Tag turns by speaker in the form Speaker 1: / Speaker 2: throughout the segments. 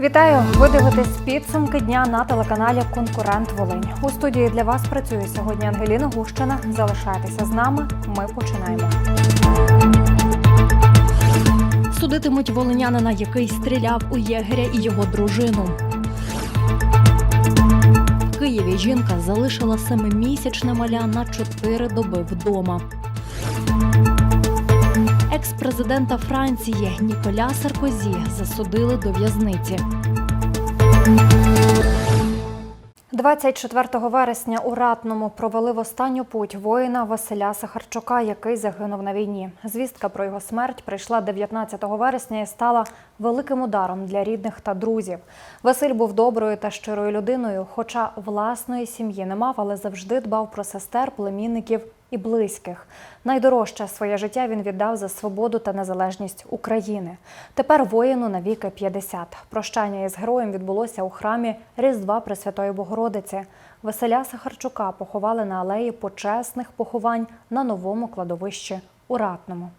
Speaker 1: Вітаю! Ви дивитесь підсумки дня на телеканалі Конкурент Волинь. У студії для вас працює сьогодні Ангеліна Гущина. Залишайтеся з нами. Ми починаємо.
Speaker 2: Судитимуть волинянина, який стріляв у єгеря і його дружину. В Києві жінка залишила семимісячне маля на чотири доби вдома. Екс-президента Франції Ніколя Саркозі засудили до в'язниці.
Speaker 1: 24 вересня у Ратному провели в останню путь воїна Василя Сахарчука, який загинув на війні. Звістка про його смерть прийшла 19 вересня і стала великим ударом для рідних та друзів. Василь був доброю та щирою людиною, хоча власної сім'ї не мав, але завжди дбав про сестер, племінників і близьких. Найдорожче своє життя він віддав за свободу та незалежність України. Тепер воїну на віки 50. Прощання із героєм відбулося у храмі Різдва Пресвятої Богородиці. Василя Сахарчука поховали на алеї почесних поховань на новому кладовищі у Ратному.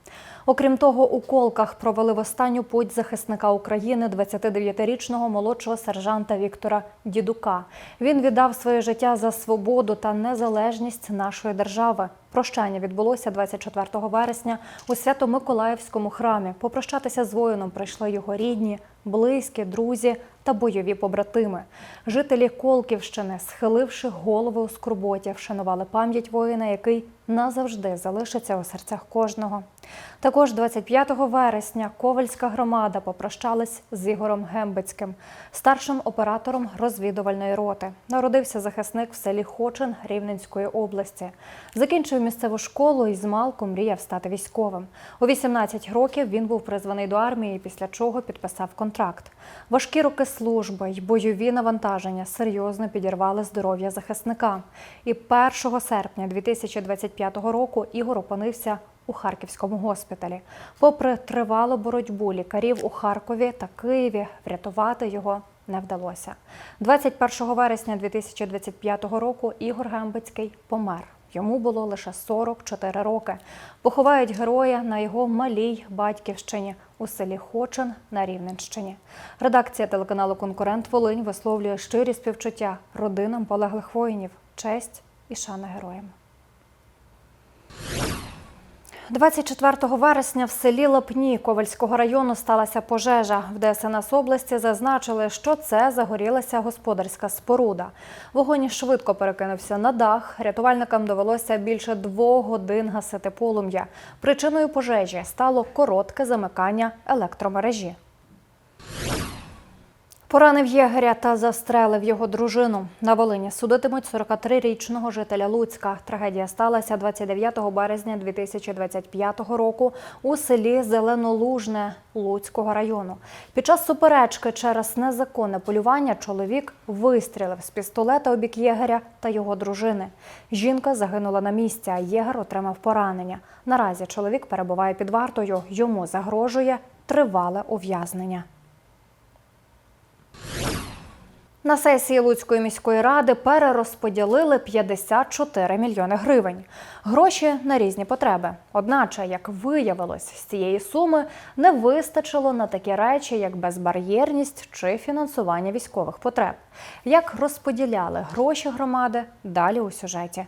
Speaker 1: Окрім того, у колках провели в останню путь захисника України 29-річного молодшого сержанта Віктора Дідука. Він віддав своє життя за свободу та незалежність нашої держави. Прощання відбулося 24 вересня у Свято-Миколаївському храмі. Попрощатися з воїном прийшли його рідні, близькі, друзі та бойові побратими. Жителі Колківщини, схиливши голови у скорботі, вшанували пам'ять воїна, який назавжди залишиться у серцях кожного. Також 25 вересня Ковальська громада попрощалась з Ігорем Гембицьким, старшим оператором розвідувальної роти. Народився захисник в селі Хочин Рівненської області. Закінчив місцеву школу і змалку мріяв стати військовим. У 18 років він був призваний до армії, після чого підписав контракт. Важкі роки служби й бойові навантаження серйозно підірвали здоров'я захисника. І 1 серпня 2025 року Ігор опинився у Харківському госпіталі. Попри тривалу боротьбу лікарів у Харкові та Києві, врятувати його не вдалося. 21 вересня 2025 року Ігор Гембицький помер. Йому було лише 44 роки. Поховають героя на його малій батьківщині у селі Хочин на Рівненщині. Редакція телеканалу Конкурент Волинь висловлює щирі співчуття родинам полеглих воїнів, честь і шана героям. 24 вересня в селі Лапні Ковальського району сталася пожежа. В ДСНС області зазначили, що це загорілася господарська споруда. Вогонь швидко перекинувся на дах. Рятувальникам довелося більше двох годин гасити полум'я. Причиною пожежі стало коротке замикання електромережі. Поранив єгеря та застрелив його дружину. На Волині судитимуть 43-річного жителя Луцька. Трагедія сталася 29 березня 2025 року у селі Зеленолужне Луцького району. Під час суперечки через незаконне полювання чоловік вистрілив з пістолета у бік єгеря та його дружини. Жінка загинула на місці, а єгер отримав поранення. Наразі чоловік перебуває під вартою. Йому загрожує тривале ув'язнення. На сесії Луцької міської ради перерозподілили 54 мільйони гривень. Гроші на різні потреби. Одначе, як виявилось, з цієї суми не вистачило на такі речі, як безбар'єрність чи фінансування військових потреб. Як розподіляли гроші громади, далі у сюжеті.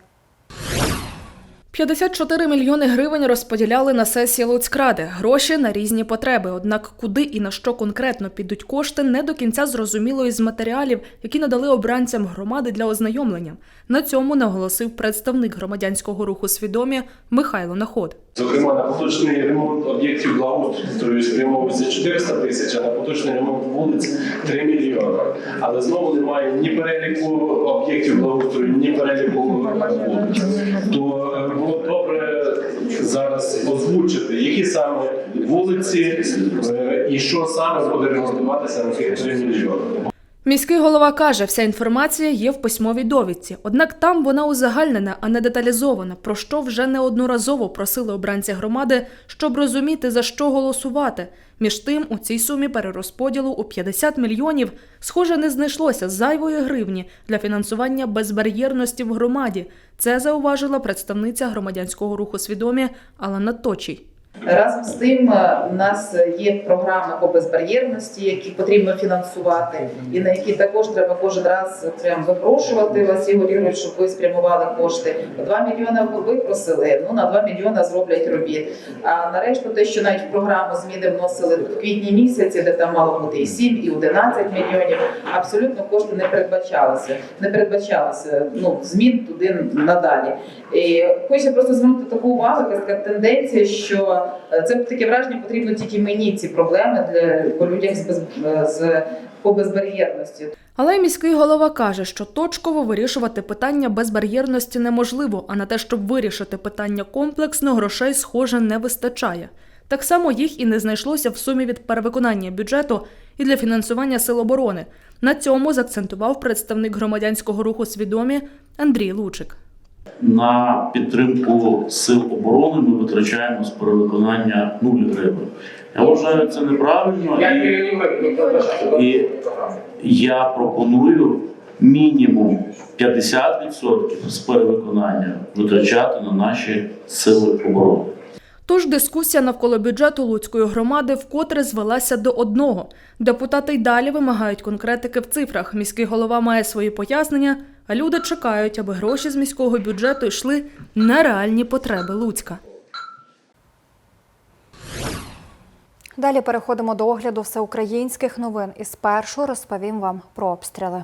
Speaker 3: 54 мільйони гривень розподіляли на сесії Луцькради. Гроші на різні потреби. Однак куди і на що конкретно підуть кошти, не до кінця зрозуміло із матеріалів, які надали обранцям громади для ознайомлення. На цьому наголосив представник громадянського руху свідомі Михайло Наход.
Speaker 4: Зокрема, на поточний ремонт об'єктів благоустрою спрямовується 400 тисяч, а на поточний ремонт вулиць 3 мільйони. Але знову немає ні переліку об'єктів благоустрою, ні переліку вулиць. То зараз озвучити, які саме вулиці е, і що саме буде ремонтуватися на цих 3 мільйони.
Speaker 3: Міський голова каже, вся інформація є в письмовій довідці, однак там вона узагальнена, а не деталізована, про що вже неодноразово просили обранці громади, щоб розуміти, за що голосувати. Між тим, у цій сумі перерозподілу у 50 мільйонів, схоже, не знайшлося зайвої гривні для фінансування безбар'єрності в громаді. Це зауважила представниця громадянського руху свідомі Алана Точій.
Speaker 5: Разом з тим, е, у нас є програми по безбар'єрності, які потрібно фінансувати, і на які також треба кожен раз прям випрошувати вас, Ігор Ігорович, щоб ви спрямували кошти. 2 мільйони випросили, ну на 2 мільйони зроблять робіт. А нарешту те, що навіть в програму зміни вносили в квітні місяці, де там мало бути і 7, і 11 мільйонів, абсолютно кошти не передбачалися. Не передбачалося ну, змін туди надалі. І хочу просто звернути таку увагу, якась така тенденція, що е, це таке враження потрібно тільки мені ці проблеми для по людях з, без, е, з по безбар'єрності.
Speaker 3: Але міський голова каже, що точково вирішувати питання безбар'єрності неможливо, а на те, щоб вирішити питання комплексно, грошей, схоже, не вистачає. Так само їх і не знайшлося в сумі від перевиконання бюджету і для фінансування сил оборони. На цьому закцентував представник громадянського руху свідомі Андрій Лучик.
Speaker 6: На підтримку сил оборони ми витрачаємо з перевиконання 0 гривень. Я вважаю це неправильно і, і я пропоную мінімум 50% з перевиконання витрачати на наші сили оборони.
Speaker 3: Тож дискусія навколо бюджету Луцької громади вкотре звелася до одного. Депутати й далі вимагають конкретики в цифрах. Міський голова має свої пояснення, а люди чекають, аби гроші з міського бюджету йшли на реальні потреби Луцька.
Speaker 1: Далі переходимо до огляду всеукраїнських новин. І спершу розповім вам про обстріли.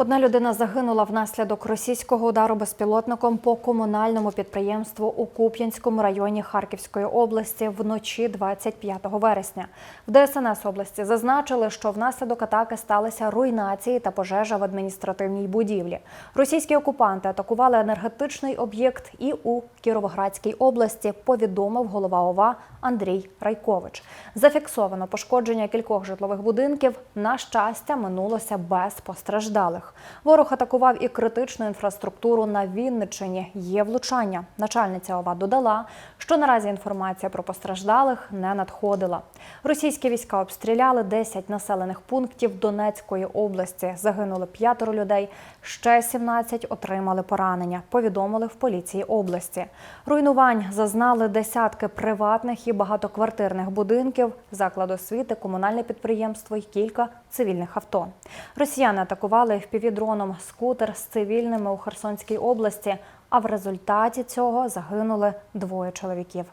Speaker 1: Одна людина загинула внаслідок російського удару безпілотником по комунальному підприємству у Куп'янському районі Харківської області вночі 25 вересня. В ДСНС області зазначили, що внаслідок атаки сталися руйнації та пожежа в адміністративній будівлі. Російські окупанти атакували енергетичний об'єкт і у Кіровоградській області. Повідомив голова ОВА Андрій Райкович. Зафіксовано пошкодження кількох житлових будинків. На щастя, минулося без постраждалих. Ворог атакував і критичну інфраструктуру на Вінниччині. Є влучання. Начальниця ОВА додала, що наразі інформація про постраждалих не надходила. Російські війська обстріляли 10 населених пунктів Донецької області. Загинули п'ятеро людей, ще 17 отримали поранення. Повідомили в поліції області. Руйнувань зазнали десятки приватних і багатоквартирних будинків, заклад освіти, комунальне підприємство і кілька цивільних авто. Росіяни атакували впівдроном скутер з цивільними у Херсонській області. А в результаті цього загинули двоє чоловіків.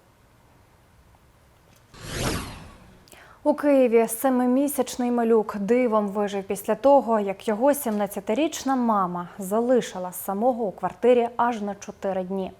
Speaker 1: У Києві семимісячний малюк дивом вижив після того, як його 17-річна мама залишила самого у квартирі аж на 4 дні.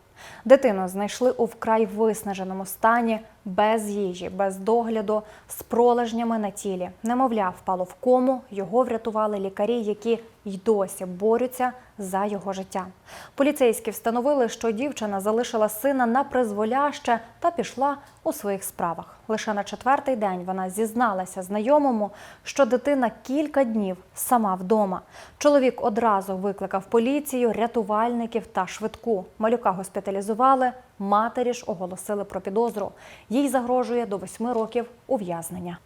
Speaker 1: Дитину знайшли у вкрай виснаженому стані, без їжі, без догляду, з пролежнями на тілі. Немовля впало в кому. Його врятували лікарі, які й досі борються за його життя. Поліцейські встановили, що дівчина залишила сина на призволяще та пішла у своїх справах. Лише на четвертий день вона зізналася знайомому, що дитина кілька днів сама вдома. Чоловік одразу викликав поліцію, рятувальників та швидку. Малюка госпіталізували, матері ж оголосили про підозру. Їй загрожує до восьми років ув'язнення.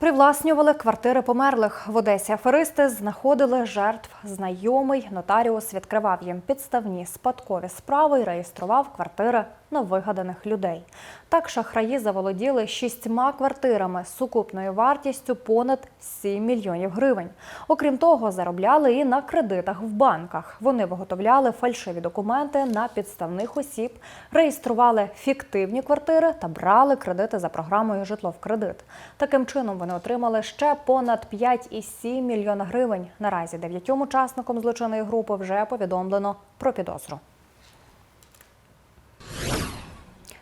Speaker 1: Привласнювали квартири померлих. В Одесі аферисти знаходили жертв. Знайомий нотаріус відкривав їм підставні спадкові справи і реєстрував квартири на вигаданих людей. Так шахраї заволоділи шістьма квартирами з сукупною вартістю понад 7 мільйонів гривень. Окрім того, заробляли і на кредитах в банках. Вони виготовляли фальшиві документи на підставних осіб, реєстрували фіктивні квартири та брали кредити за програмою Житло в кредит. Таким чином вони отримали ще понад 5,7 мільйона гривень. Наразі дев'ятьом учасникам злочинної групи вже повідомлено про підозру.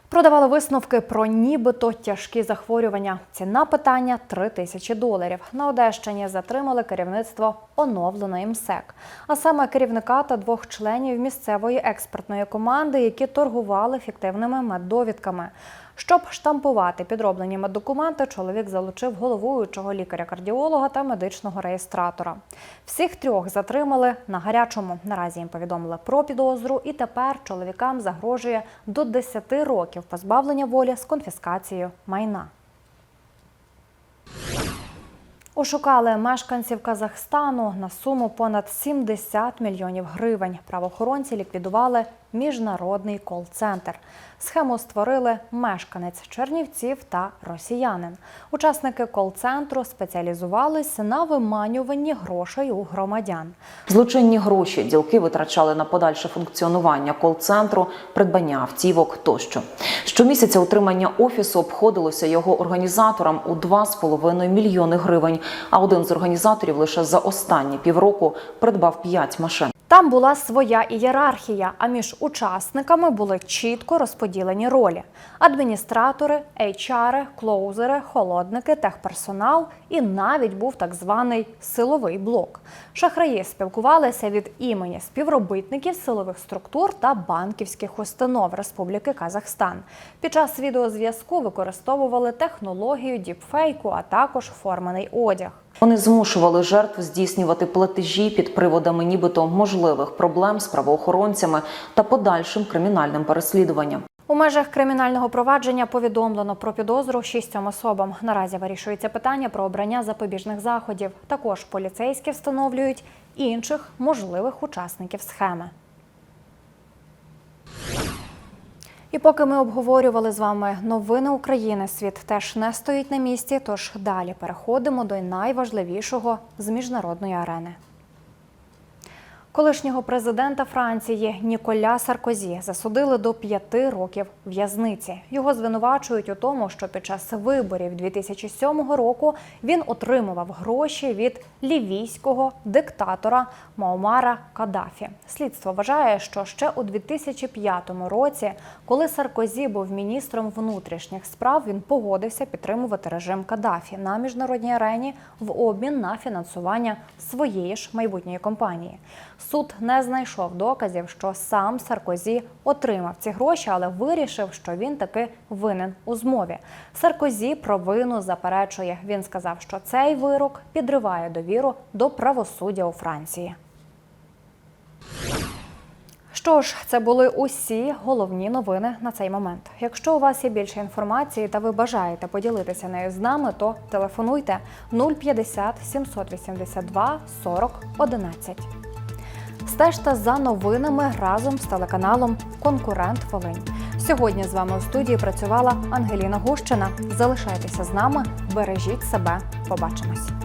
Speaker 1: Продавали висновки про нібито тяжкі захворювання. Ціна питання 3 тисячі доларів. На Одещині затримали керівництво оновленої МСЕК, а саме керівника та двох членів місцевої експертної команди, які торгували фіктивними меддовідками. Щоб штампувати підроблені меддокументи, чоловік залучив головуючого лікаря-кардіолога та медичного реєстратора. Всіх трьох затримали на гарячому. Наразі їм повідомили про підозру, і тепер чоловікам загрожує до 10 років позбавлення волі з конфіскацією майна. Ошукали мешканців Казахстану на суму понад 70 мільйонів гривень. Правоохоронці ліквідували міжнародний кол-центр. Схему створили мешканець Чернівців та росіянин. Учасники кол-центру спеціалізувалися на виманюванні грошей у громадян.
Speaker 7: Злочинні гроші ділки витрачали на подальше функціонування кол-центру, придбання автівок тощо. Щомісяця утримання офісу обходилося його організаторам у 2,5 мільйони гривень. А один з організаторів лише за останні півроку придбав 5 машин.
Speaker 1: Там була своя ієрархія, а між учасниками були чітко розподілені ролі: адміністратори, HR, клоузери, холодники, техперсонал і навіть був так званий силовий блок. Шахраї спілкувалися від імені співробітників силових структур та банківських установ Республіки Казахстан. Під час відеозв'язку використовували технологію діпфейку, а також формений одяг.
Speaker 7: Вони змушували жертв здійснювати платежі під приводами нібито можливих проблем з правоохоронцями та подальшим кримінальним переслідуванням.
Speaker 1: У межах кримінального провадження повідомлено про підозру шістьом особам. Наразі вирішується питання про обрання запобіжних заходів. Також поліцейські встановлюють інших можливих учасників схеми. І поки ми обговорювали з вами новини України, світ теж не стоїть на місці. Тож далі переходимо до найважливішого з міжнародної арени. Колишнього президента Франції Ніколя Саркозі засудили до п'яти років в'язниці. Його звинувачують у тому, що під час виборів 2007 року він отримував гроші від лівійського диктатора Маомара Каддафі. Слідство вважає, що ще у 2005 році, коли Саркозі був міністром внутрішніх справ, він погодився підтримувати режим Каддафі на міжнародній арені в обмін на фінансування своєї ж майбутньої компанії. Суд не знайшов доказів, що сам Саркозі отримав ці гроші, але вирішив, що він таки винен у змові. Саркозі провину заперечує. Він сказав, що цей вирок підриває довіру до правосуддя у Франції. Що ж, це були усі головні новини на цей момент. Якщо у вас є більше інформації та ви бажаєте поділитися нею з нами, то телефонуйте 050 782 40 11. Стежте за новинами разом з телеканалом Конкурент Волинь. Сьогодні з вами у студії працювала Ангеліна Гущина. Залишайтеся з нами, бережіть себе. Побачимось.